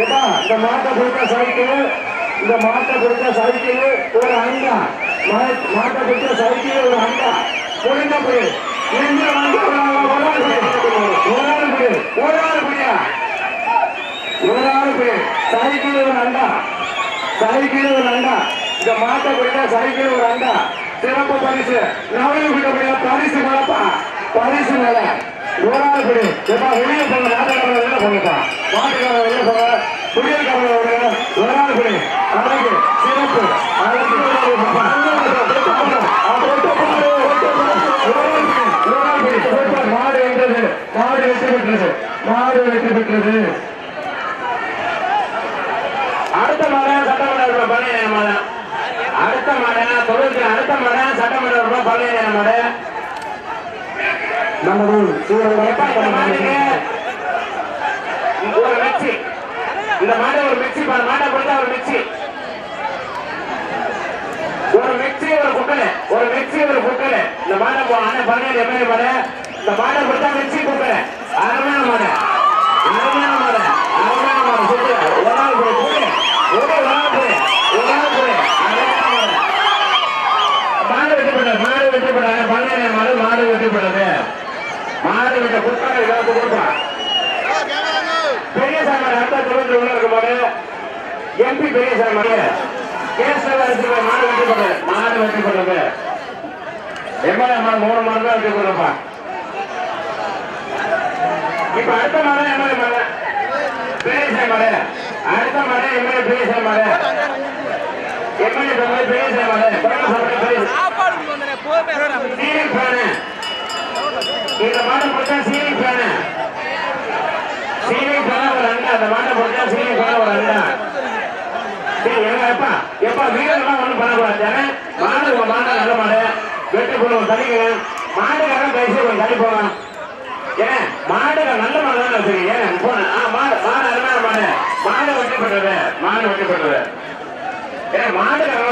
இந்த மாட்டை கொடுத்த சைக்கிள் இந்த மாட்டை கொடுத்த சைக்கிள் ஒரு அண்டா மா- மாட்டை கொடுத்த சைக்கிள் ஒரு அண்டா புரிந்த போய் எங்க வந்து ஒரு ஆள் ஒரு ஆள் போய் ஒரு ஆள் போய் ஒரு ஆள் போய்யா ஒரு ஆள் போய் சைக்கிள் ஒரு அண்டா சைக்கிள் ஒரு அண்டா. இந்த மாட்டை போயிட்டா சைக்கிள் ஒரு அண்டா. சிறப்பு பரிசு. நவீன கிட்ட போய் பரிசு மேலப்பா. பரிசு மேல. ஒரு ஆள் போய் எப்பா வெளியே போங்க. நாட்டுக்காரங்க வெளியே போங்கப்பா. மாட்டுக்காரங்க வெளியே போங்க. குடியிருக்காரங்க விடுங்க ஒரு ஆள் போய் அழகு சிறப்பு. மாடு வென்றது மாடு வெற்றி பெற்றது மாடு வெற்றி பெற்றது அடுத்த மாதம் சட்டமன்ற பழனியான மாதம் மாதம் தொழிலுக்கு அடுத்த மாதம் சட்டமன்ற நமது எப்ப இந்த மாட்டுக்கு ஒரு மிக்சி. இந்த மாடு ஒரு மிக்சி மாட்டை கொடுத்தா ஒரு மிக்சி. ஒரு மிக்சி ஒரு குக்கர் ஒரு மிக்சி ஒரு குக்கர் இந்த மாடை அண்ணன் பழனியில் எம்எல்ஏ மாடு இந்த மாடை கொடுத்தா மிக்சி குக்கர் அருமையான மாடு அருமையான மாடு அருமையான மாடு சுத்து ஒரு நாள் போய் போய் ஒரு நாள் போய் ஒரு நாள் போய் அருமையான மாடு மாடு வெட்டப்பட்டது மாடு வெட்டப்பட்டது பழனியில் மாடு மாடு வெட்டப்பட்டது மாடு விட்ட குக்கர் இதாவது கொடுப்பான் பெரிய சாமி அடுத்த தொழில் உள்ள இருக்கும் போது எம்பி பெரிய சாமி கேசவரசு மாடு வெட்டப்பட்டது மாடு எம்எல்ஏ மாடு மூணு மாடு தான் வெட்டி கொடுப்பா. இப்ப அடுத்த மாடு எம்எல்ஏ மாடு? பெரிய மாடு. அடுத்த மாடு எம்எல்ஏ பெரிய மாடு. எம்எல்ஏ சாமி பெரிய சாமி மாடு அந்த மாட்டை போட்டா சீலிங் ஒரு சரி எங்க எப்பா எப்பா வீரர்லாம் ஒண்ணும் பண்ணக்கூடாது மாடு உங்க நல்ல மாடு வெட்டி போடுவோம் தனிங்க மாடுக்காரன் பேசி கொஞ்சம் தனி போகலாம் ஏன் நல்ல மாடு தானே வச்சிருக்கீங்க போனேன் ஆ மாடு மாடு அருமையான மாடு மாடு வெட்டி பண்றது மாடு வெட்டி பண்றது ஏன் மாடுக்காரன்